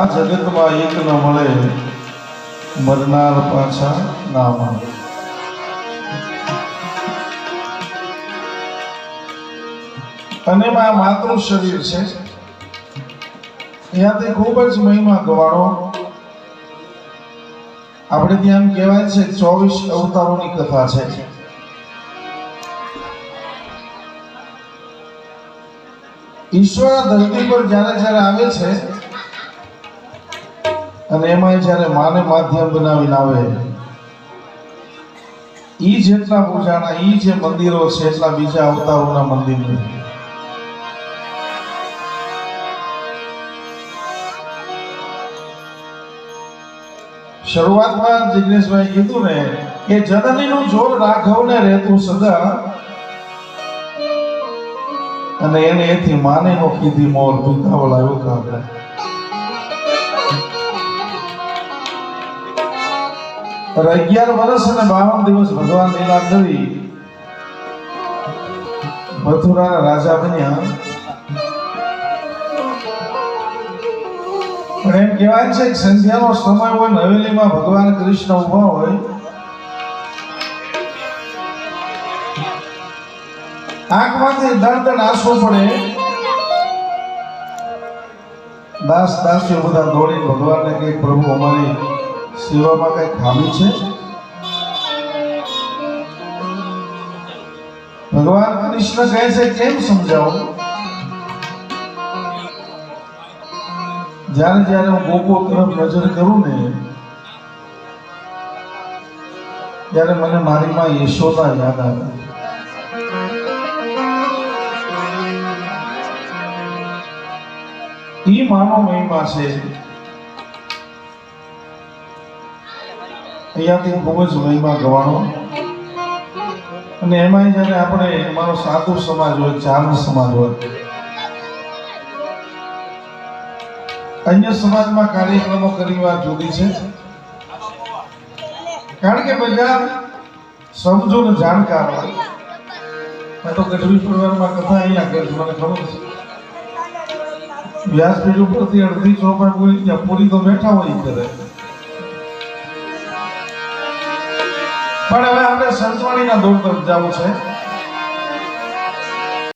આ જગતમાં એક ન મળે મરનાર પાછા ના મળે અને આ માતૃ શરીર છે. ત્યાંથી ખૂબ જ મહિમા ગવાડો આપણે ત્યાં કહેવાય છે, ચોવીસ અવતારોની કથા છે. ઈશ્વર ધરતી પર જ્યારે જ્યારે આવે છે અને એમાં જ્યારે માને માધ્યમ બનાવીને આવે, ઈ જેટલા પૂજાના, ઈ જે મંદિરો છે એટલા બીજા અવતારોના મંદિર નથી શરૂઆતમાં જિગ્નેશભાઈ કીધું ને કે જનનીનું જોર રાઘવને રહેતું સદા, અને એને એથી માને નો કીધી મોર ભૂતાવળ આવ્યો કાગડા અગિયાર વર્ષ અને બાવન દિવસ ભગવાન લીલા કરી મથુરા રાજા બન્યા. પણ એમ કહેવાય છે કે સંધ્યાનો સમય હોય ને હવેલીમાં ભગવાન કૃષ્ણ ઊભા હોય. આંખમાંથી દર્દ આંસુ પડે. દાસ દાસીઓ બધા દોડી ભગવાનને કહે, પ્રભુ અમારી સેવામાં કઈ ખામી છે? ભગવાન કૃષ્ણ કહે છે, કેમ સમજાવું? જ્યારે જ્યારે હું ગોપો તરફ નજર કરું ને, ત્યારે મને મારી માં યશોદા યાદ આવે. ઈ માનો મહિમા છે અહીંયાથી ખૂબ જ મહિમા ગવાણો. અને એમાંય જ્યારે આપણે અમારો સાધુ સમાજ હોય, ચાંદ સમાજ હોય, અન્ય સમાજમાં કાર્યક્રમો કરી વાત જુદી છે. કારણ કે બધા સમજો ને જાણકાર હોય. મેં તો ગઢવી પરિવારમાં કથા અહીંયા કરી મને ખબર છે. વ્યાસપીઠ ઉપરથી અડધી ચોપા પૂરી પૂરી તો બેઠા હોય કરે. પણ હવે આપણે સંતવાણીના દોર તરફ જવું છે.